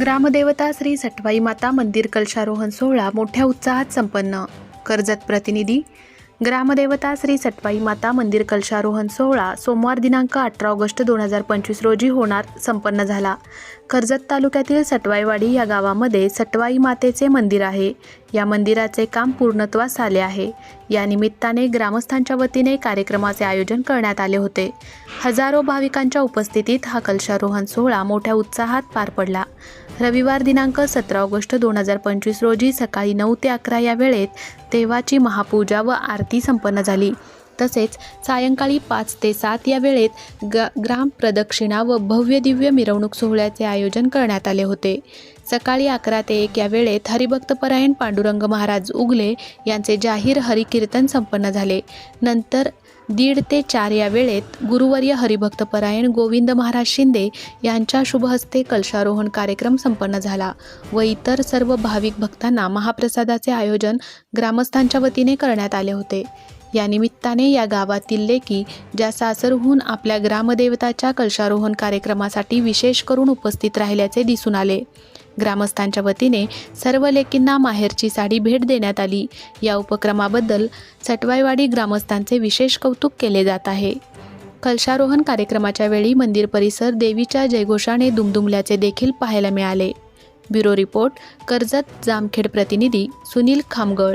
ग्रामदेवता श्री सटवाई माता मंदिर कलशारोहण सोहळा मोठ्या उत्साहात संपन्न. कर्जत प्रतिनिधी ग्रामदेवता श्री सटवाई माता मंदिर कलशारोहण सोहळा सोमवार दिनांक अठरा ऑगस्ट दोन हजार पंचवीस रोजी होणार संपन्न झाला. कर्जत तालुक्यातील सटवाईवाडी या गावामध्ये सटवाई मातेचे मंदिर आहे. या मंदिराचे काम पूर्णत्वास आले आहे. या निमित्ताने ग्रामस्थांच्या वतीने कार्यक्रमाचे आयोजन करण्यात आले होते. हजारो भाविकांच्या उपस्थितीत हा कलशारोहण सोहळा मोठ्या उत्साहात पार पडला. रविवार दिनांक सतरा ऑगस्ट दोन हजार पंचवीस रोजी सकाळी नऊ ते अकरा या वेळेत देवाची महापूजा व आरती संपन्न झाली. तसेच सायंकाळी पाच ते सात या वेळेत ग ग्राम प्रदक्षिणा व भव्य दिव्य मिरवणूक सोहळ्याचे आयोजन करण्यात आले होते. सकाळी अकरा ते एक या वेळेत हरिभक्तपरायण पांडुरंग महाराज उगले यांचे जाहीर हरिकीर्तन संपन्न झाले. नंतर दीड ते चार या वेळेत गुरुवर्य हरिभक्तपरायण गोविंद महाराज शिंदे यांच्या शुभहस्ते कलशारोहण कार्यक्रम संपन्न झाला व इतर सर्व भाविक भक्तांना महाप्रसादाचे आयोजन ग्रामस्थांच्या वतीने करण्यात आले होते. या निमित्ताने या गावातील लेकी ज्या सासरहून आपल्या ग्रामदेवताच्या कलशारोहण कार्यक्रमासाठी विशेष करून उपस्थित राहिल्याचे दिसून आले. ग्रामस्थांच्या वतीने सर्व लेकींना माहेरची साडी भेट देण्यात आली. या उपक्रमाबद्दल सटवाईवाडी ग्रामस्थांचे विशेष कौतुक केले जात आहे. कलशारोहण कार्यक्रमाच्या वेळी मंदिर परिसर देवीच्या जयघोषाने दुमदुमल्याचे देखील पाहायला मिळाले. ब्युरो रिपोर्ट कर्जत जामखेड प्रतिनिधी सुनील खामगळ.